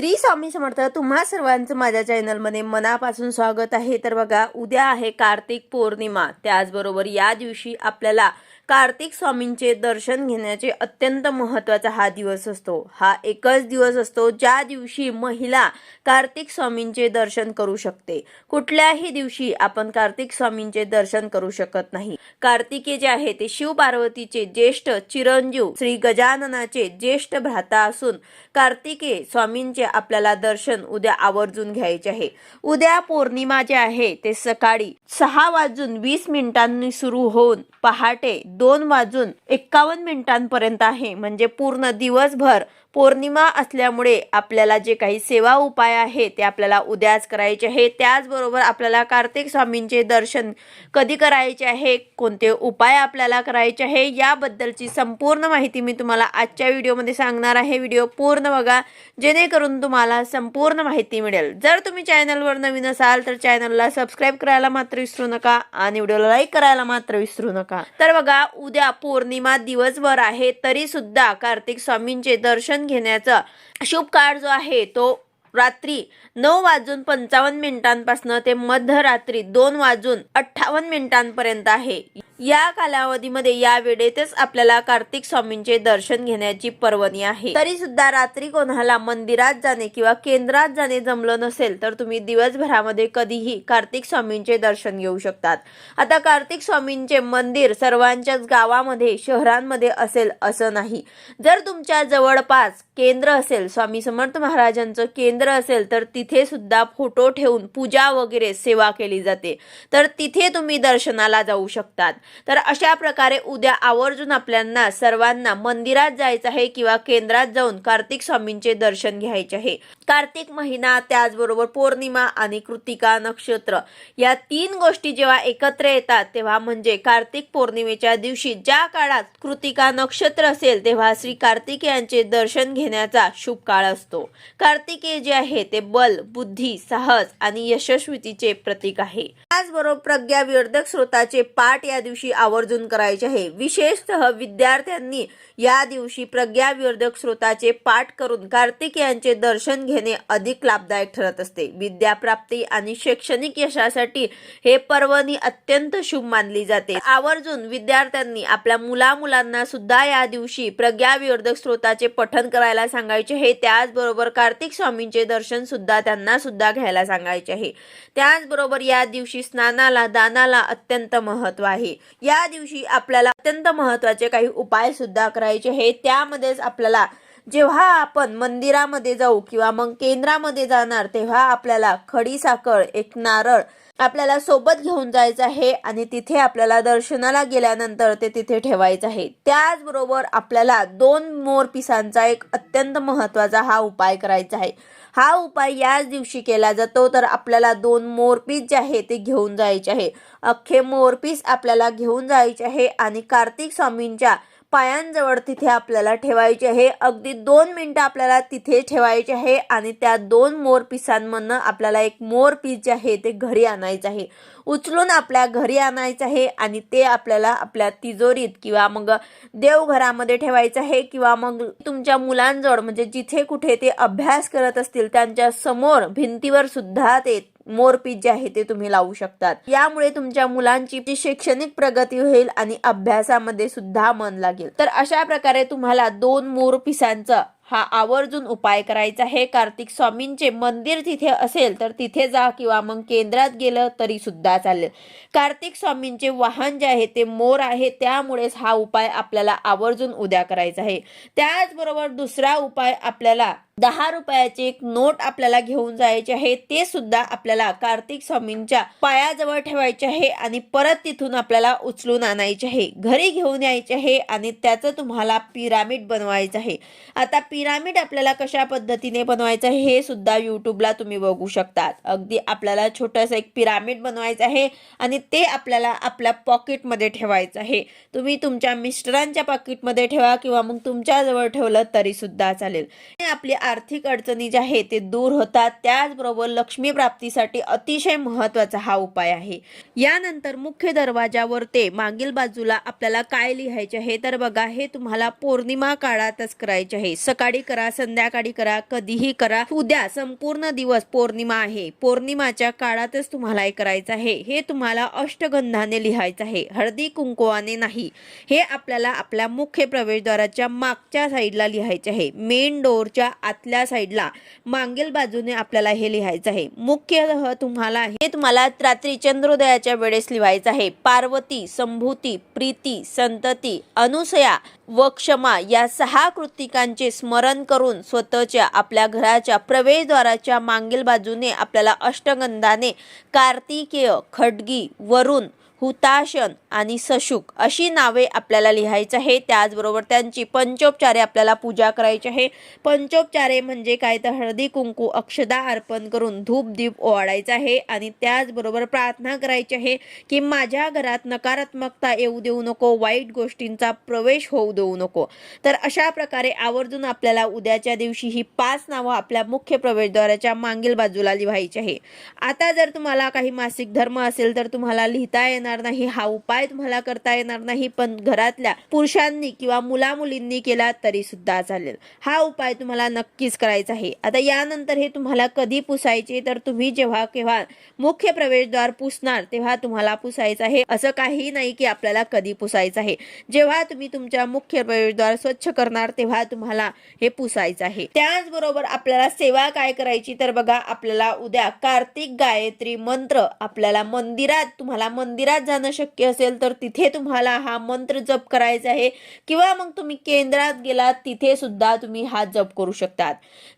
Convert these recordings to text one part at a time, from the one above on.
श्री स्वामी समर्थ तुम्हा सर्वांचं माझ्या चॅनलमध्ये मनापासून स्वागत आहे. तर बघा उद्या आहे कार्तिक पौर्णिमा. त्याचबरोबर या दिवशी आपल्याला कार्तिक स्वामींचे दर्शन घेण्याचे अत्यंत महत्त्वाचा हा दिवस असतो. हा एकच दिवस असतो ज्या दिवशी महिला कार्तिक स्वामींचे दर्शन करू शकते. कुठल्याही दिवशी आपण कार्तिक स्वामींचे दर्शन करू शकत नाही. कार्तिके जे आहे ते शिव पार्वतीचे ज्येष्ठ चिरंजीव श्री गजाननाचे ज्येष्ठ भ्राता असून कार्तिके स्वामींचे आपल्याला दर्शन उद्या आवर्जून घ्यायचे आहे. उद्या पौर्णिमा जे आहे ते सकाळी सहा वाजून वीस मिनिटांनी सुरू होऊन पहाटे दोन वाजून एक्कावन्न मिनिटांपर्यंत आहे. म्हणजे पूर्ण दिवसभर पौर्णिमा असल्यामुळे आपल्याला जे काही सेवा उपाय आहे ते आपल्याला उद्याच करायचे आहे. त्याचबरोबर आपल्याला कार्तिक स्वामींचे दर्शन कधी करायचे आहे? कोणते उपाय आपल्याला करायचे आहे? याबद्दलची संपूर्ण माहिती मी तुम्हाला आजच्या व्हिडिओमध्ये सांगणार आहे. व्हिडिओ पूर्ण बघा. जेणेकरून तुम्हाला संपूर्ण माहिती मिळेल. जर तुम्ही चॅनलवर नवीन असाल तर चॅनलला सबस्क्राईब करायला मात्र विसरू नका आणि व्हिडिओला लाईक करायला मात्र विसरू नका. तर बघा उद्या पौर्णिमा दिवसभर आहे तरी सुद्धा कार्तिक स्वामींचे दर्शन घेण्याचा शुभ काळ जो आहे तो रात्री नऊ वाजून पंचावन्न मिनिटांपासून ते मध्यरात्री दोन वाजून अठ्ठावन्न मिनिटांपर्यंत आहे. या कालावधीमध्ये या वेळेतच आपल्याला कार्तिक स्वामींचे दर्शन घेण्याची पर्वणी आहे. तरी सुद्धा रात्री कोणाला मंदिरात जाणे किंवा केंद्रात जाणे जमलं नसेल तर तुम्ही दिवसभरामध्ये कधीही कार्तिक स्वामींचे दर्शन घेऊ शकतात. आता कार्तिक स्वामींचे मंदिर सर्वांच्याच गावामध्ये शहरांमध्ये असेल असं नाही. जर तुमच्या जवळपास केंद्र असेल स्वामी समर्थ महाराजांचं केंद्र असेल तर तिथे सुद्धा फोटो ठेवून पूजा वगैरे सेवा केली जाते. तर तिथे तुम्ही दर्शनाला जाऊ शकतात. तर अशा प्रकारे उद्या आवर्जून आपल्यांना सर्वांना मंदिरात जायचं आहे किंवा केंद्रात जाऊन कार्तिक स्वामींचे दर्शन घ्यायचे आहे. कार्तिक महिना त्याचबरोबर पौर्णिमा आणि कृतिका नक्षत्र. या तीन गोष्टी जेव्हा एकत्र येतात तेव्हा म्हणजे कार्तिक पौर्णिमेच्या दिवशी ज्या काळात कृतिका नक्षत्र असेल तेव्हा श्री कार्तिकेयांचे दर्शन घेण्याचा शुभ काळ असतो. कार्तिकेय जे आहे ते बल बुद्धी साहस आणि यशस्वीतीचे प्रतीक आहे. त्याचबरोबर प्रज्ञा विवर्धक स्रोताचे पाठ या दिवशी आवर्जून करायचे आहे. विशेषतः विद्यार्थ्यांनी या दिवशी प्रज्ञा विवर्धक स्रोताचे पाठ करून कार्तिक यांचे दर्शन घेणे अधिक लाभदायक ठरत असते. विद्याप्राप्ती आणि शैक्षणिक यशासाठी हे पर्वणी अत्यंत शुभ मानली जाते. आवर्जून विद्यार्थ्यांनी आपल्या मुला मुलांना सुद्धा या दिवशी प्रज्ञाविवर्धक स्रोताचे करायला सांगायचे हे त्याचबरोबर कार्तिक स्वामींचे दर्शन सुद्धा त्यांना सुद्धा घ्यायला सांगायचे आहे. त्याचबरोबर या दिवशी स्नानाला दानाला अत्यंत महत्त्व आहे. या दिवशी आपल्याला अत्यंत महत्त्वाचे काही उपाय सुद्धा करायचे हे त्यामध्येच आपल्याला जेव्हा आपण मंदिरामध्ये जाऊ किंवा मग केंद्रामध्ये जाणार तेव्हा आपल्याला खडी साखर एक नारळ आपल्याला सोबत घेऊन जायचं आहे आणि तिथे आपल्याला दर्शनाला गेल्यानंतर ते तिथे ठेवायचं आहे. त्याचबरोबर आपल्याला दोन मोर पिसांचा एक अत्यंत महत्त्वाचा हा उपाय करायचा आहे. हा उपाय याच दिवशी केला जातो तर आपल्याला दोन मोरपीस जे आहे ते घेऊन जायचे आहे. अख्खे मोरपीस आपल्याला घेऊन जायचे आहे आणि कार्तिक स्वामींच्या पायांजवळ तिथे आपल्याला ठेवायचे आहे. अगदी दोन मिनटं आपल्याला तिथे ठेवायचे आहे आणि त्या दोन मोर पिसांमधनं आपल्याला एक मोर पीस जे आहे ते घरी आणायचं आहे. उचलून आपल्या घरी आणायचं आहे आणि ते आपल्याला आपल्या तिजोरीत किंवा मग देवघरामध्ये ठेवायचं आहे किंवा मग तुमच्या मुलांजवळ म्हणजे जिथे कुठे ते अभ्यास करत असतील त्यांच्यासमोर भिंतीवर सुद्धा ते मोरपीस जे आहे ते तुम्ही लावू शकतात. यामुळे तुमच्या मुलांची शैक्षणिक प्रगती होईल आणि अभ्यासामध्ये सुद्धा मन लागेल. तर अशा प्रकारे तुम्हाला दोन मोरपिसांचं हा आवर्जून उपाय करायचा आहे. कार्तिक स्वामींचे मंदिर तिथे असेल तर तिथे जा किंवा मग केंद्रात गेलं तरी सुद्धा चालेल. कार्तिक स्वामींचे वाहन जे आहे ते मोर आहे. त्यामुळेच हा उपाय आपल्याला आवर्जून उद्या करायचा आहे. त्याचबरोबर दुसरा उपाय आपल्याला दहा रुपयाचे एक नोट आपल्याला घेऊन जायचे आहे. ते सुद्धा आपल्याला कार्तिक स्वामींच्या पायाजवळ ठेवायचे आहे आणि परत तिथून आपल्याला उचलून आणायचे आहे. घरी घेऊन यायचे आहे आणि त्याचं तुम्हाला पिरामिड बनवायचं आहे. आता पिरामिड आपल्याला कशा पद्धतीने बनवायचं आहे हे सुद्धा यूट्यूबला तुम्ही बघू शकतात. अगदी आपल्याला छोटंसं एक पिरामिड बनवायचं आहे आणि ते आपल्याला आपल्या पॉकेटमध्ये ठेवायचं आहे. तुम्ही तुमच्या मिस्टरांच्या पॉकेटमध्ये ठेवा किंवा मग तुमच्याजवळ ठेवलं तरी सुद्धा चालेल. आपली आर्थिक अडचणी ज्या आहेत ते दूर होतात. त्याचबरोबर लक्ष्मी प्राप्तीसाठी अतिशय महत्त्वाचा हा उपाय आहे. यानंतर मुख्य दरवाजावर ते मागील बाजूला आपल्याला काय लिहायचे आहे तर बघा हे तुम्हाला पौर्णिमा काळातच करायचे आहे. सकाळी सकाळी करा संध्याकाळी करा कधीही करा. उद्या संपूर्ण दिवस पौर्णिमा आहे. पौर्णिमाच्या काळातच तुम्हाला हे करायचं आहे. हे तुम्हाला अष्टगंधाने लिहायचं आहे. हळदी कुंकुवाने नाही. हे आपल्याला आपल्या मुख्य प्रवेशद्वाराच्या मागच्या साईडला लिहायचे आहे. मेन डोअरच्या आतल्या साईडला मागील बाजूने आपल्याला हे लिहायचं आहे. मुख्य तुम्हाला हे तुम्हाला रात्री चंद्रोदयाच्या वेळेस लिहायचं आहे. पार्वती संभूती प्रीती संतती अनुसया व क्षमा या सहा कृतिकांचे स्मरण करून स्वतःच्या आपल्या घराच्या प्रवेशद्वाराच्या मागील बाजूने आपल्याला अष्टगंधाने कार्तिकेय खडगी वरुण हुताशन आणि सशुक अशी नावे आपल्याला लिहायचं आहे. त्याचबरोबर त्यांची पंचोपचारे आपल्याला पूजा करायची आहे. पंचोपचारे म्हणजे काय? तर हळदी कुंकू अक्षदा अर्पण करून धूप दीप ओवाळायचं आहे. आणि त्याचबरोबर प्रार्थना करायची आहे की माझ्या घरात नकारात्मकता येऊ देऊ नको वाईट गोष्टींचा प्रवेश होऊ देऊ नको. तर अशा प्रकारे आवर्जून आपल्याला उद्याच्या दिवशी ही पाच नावं आपल्या मुख्य प्रवेशद्वाराच्या मागील बाजूला लिहायची आहे. आता जर तुम्हाला काही मासिक धर्म असेल तर तुम्हाला लिहिता येणार नाही हा उपाय तुम्हाला करता येणार नाही पण घरातल्या पुरुषांनी किंवा मुला मुलींनी केला तरी सुद्धा चालेल. हा उपाय तुम्हाला नक्कीच करायचा आहे. आता यानंतर हे तुम्हाला कधी पुसायचे तर तुम्ही जेव्हा केव्हा मुख्य प्रवेशद्वार पुसणार तेव्हा तुम्हाला पुसायचं आहे. असं काही नाही की आपल्याला कधी पुसायचं आहे. जेव्हा तुम्ही तुमच्या मुख्य प्रवेशद्वार स्वच्छ करणार तेव्हा तुम्हाला हे पुसायचं आहे. त्याचबरोबर आपल्याला सेवा काय करायची तर बघा आपल्याला उद्या कार्तिक गायत्री मंत्र आपल्याला मंदिरात तुम्हाला मंदिरात जाणं शक्य असेल तर तिथे तुम्हाला हा मंत्र जप करायचा आहे. किंवा मग तुम्ही केंद्रात गेलात तिथे सुद्धा तुम्ही हा जप करू शकतात.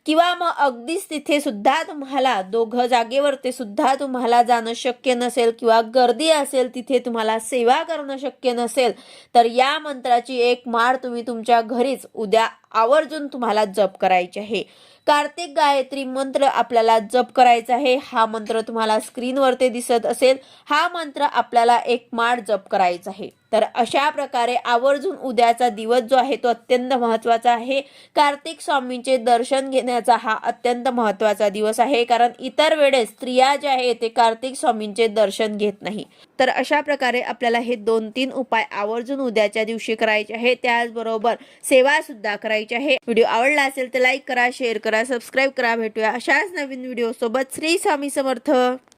किंवा मग अगदीच तिथे सुद्धा तुम्हाला दोघं जागेवर ते सुद्धा तुम्हाला जाणं शक्य नसेल किंवा गर्दी असेल तिथे तुम्हाला सेवा करणं शक्य नसेल तर या मंत्राची एक माळ तुम्ही तुमच्या घरीच उद्या आवर्जून तुम्हाला जप करायची आहे. कार्तिक गायत्री मंत्र आपल्याला जप करायचा आहे. हा मंत्र तुम्हाला स्क्रीनवरती दिसत असेल. हा मंत्र आपल्याला एक माळ जप करायचा आहे. तर अशा प्रकारे आवर्जून उद्याचा दिवस जो आहे तो अत्यंत महत्त्वाचा आहे. कार्तिक स्वामींचे दर्शन घेण्याचा हा अत्यंत महत्त्वाचा दिवस आहे कारण इतर वेळेस स्त्रिया ज्या आहेत ते कार्तिक स्वामींचे दर्शन घेत नाही. तर अशा प्रकारे आपल्याला हे दोन तीन उपाय आवर्जून उद्याच्या दिवशी करायचे आहे. त्याचबरोबर सेवा सुद्धा करायची आहे. व्हिडिओ आवडला असेल तर लाईक करा शेअर करा सबस्क्राईब करा. भेटूया अशाच नवीन व्हिडिओ सोबत श्री स्वामी समर्थ.